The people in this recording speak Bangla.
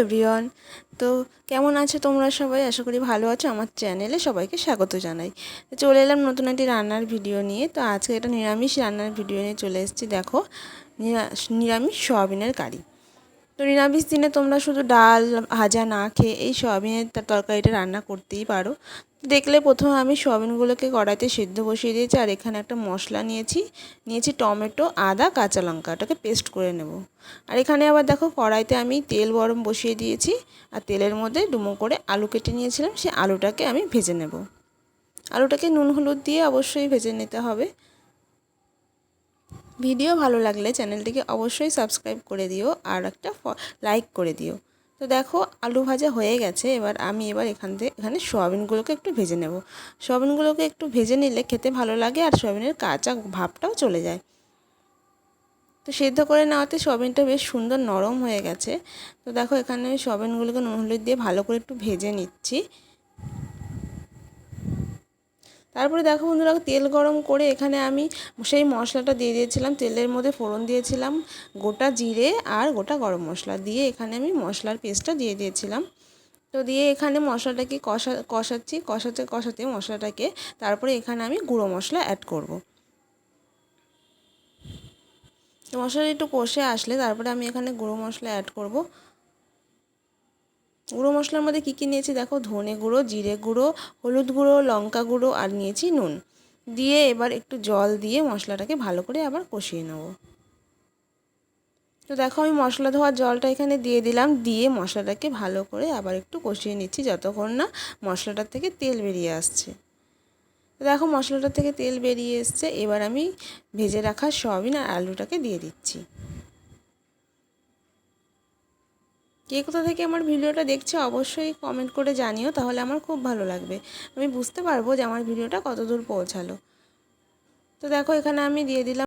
এভরিওয়ান তো কেমন আছো তোমরা সবাই? আশা করি ভালো আছো। আমার চ্যানেলে সবাইকে স্বাগত জানাই। চলে এলাম নতুন একটি রান্নার ভিডিও নিয়ে। তো আজকে এটা নিরামিষ রান্নার ভিডিও নিয়ে চলে এসেছি। দেখো, নিরা- নিরামিষ সয়াবিনের কারি। তো নিরামিষ দিনে তোমরা শুধু ডাল, ভাজা না খেয়ে এই সয়াবিনের তরকারিটা রান্না করতেই পারো। দেখলে প্রথমে আমি সয়াবিনগুলোকে কড়াইতে সেদ্ধ বসিয়ে দিয়েছি, আর এখানে একটা মশলা নিয়েছি। নিয়েছি টমেটো, আদা, কাঁচা লঙ্কা, ওটাকে পেস্ট করে নেব। আর এখানে আবার দেখো কড়াইতে আমি তেল গরম বসিয়ে দিয়েছি, আর তেলের মধ্যে ডুমো করে আলু কেটে নিয়েছিলাম সেই আলুটাকে আমি ভেজে নেব। আলুটাকে নুন হলুদ দিয়ে অবশ্যই ভেজে নিতে হবে। ভিডিও ভালো লাগলে চ্যানেলটিকে অবশ্যই সাবস্ক্রাইব করে দিও, আর একটা লাইক করে দিও। তো দেখো, আলু ভাজা হয়ে গেছে। এবার আমি এবার এখান থেকে এখানে সয়াবিনগুলোকে একটু ভেজে নেব। সয়াবিনগুলোকে একটু ভেজে নিলে খেতে ভালো লাগে আর সয়াবিনের কাঁচা ভাবটাও চলে যায়। তো সেদ্ধ করে নেওয়াতে সয়াবিনটা বেশ সুন্দর নরম হয়ে গেছে। তো দেখো, এখানে সয়াবিনগুলোকে নুন, হলুদ দিয়ে ভালো করে একটু ভেজে নিচ্ছি। তারপরে দেখো বন্ধুরা, তেল গরম করে এখানে আমি সেই মশলাটা দিয়ে দিয়েছিলাম। তেলের মধ্যে ফোড়ন দিয়েছিলাম, গোটা জিরে আর গোটা গরম মশলা দিয়ে এখানে আমি মশলার পেস্টটা দিয়ে দিয়েছিলাম। তো দিয়ে এখানে মশলাটাকে কষা, কষাচ্ছি, কষাতে কষাতে মশলাটাকে তারপরে এখানে আমি গুঁড়ো মশলা অ্যাড করব। মশলাটা একটু কষে আসলে তারপরে আমি এখানে গুঁড়ো মশলা অ্যাড করব। গুঁড়ো মশলার মধ্যে কী কী নিয়েছি? দেখো, ধনে গুঁড়ো, জিরে গুঁড়ো, হলুদ গুঁড়ো, লঙ্কা গুঁড়ো আর নিয়েছি নুন। দিয়ে এবার একটু জল দিয়ে মশলাটাকে ভালো করে আবার কষিয়ে নেব। তো দেখো, আমি মশলা ধোয়ার জলটা এখানে দিয়ে দিলাম। দিয়ে মশলাটাকে ভালো করে আবার একটু কষিয়ে নিচ্ছি যতক্ষণ না মশলাটার থেকে তেল বেরিয়ে আসছে। দেখো, মশলাটার থেকে তেল বেরিয়ে এসছে। এবার আমি ভেজে রাখা সয়াবিন আর আলুটাকে দিয়ে দিচ্ছি। কে কোথা থেকে আমার ভিডিওটা দেখছে অবশ্যই কমেন্ট করে জানিও, তাহলে আমার খুব ভালো লাগবে। আমি বুঝতে পারব যে আমার ভিডিওটা কতদূর পৌঁছালো। তো দেখো, এখানে আমি দিয়ে দিলাম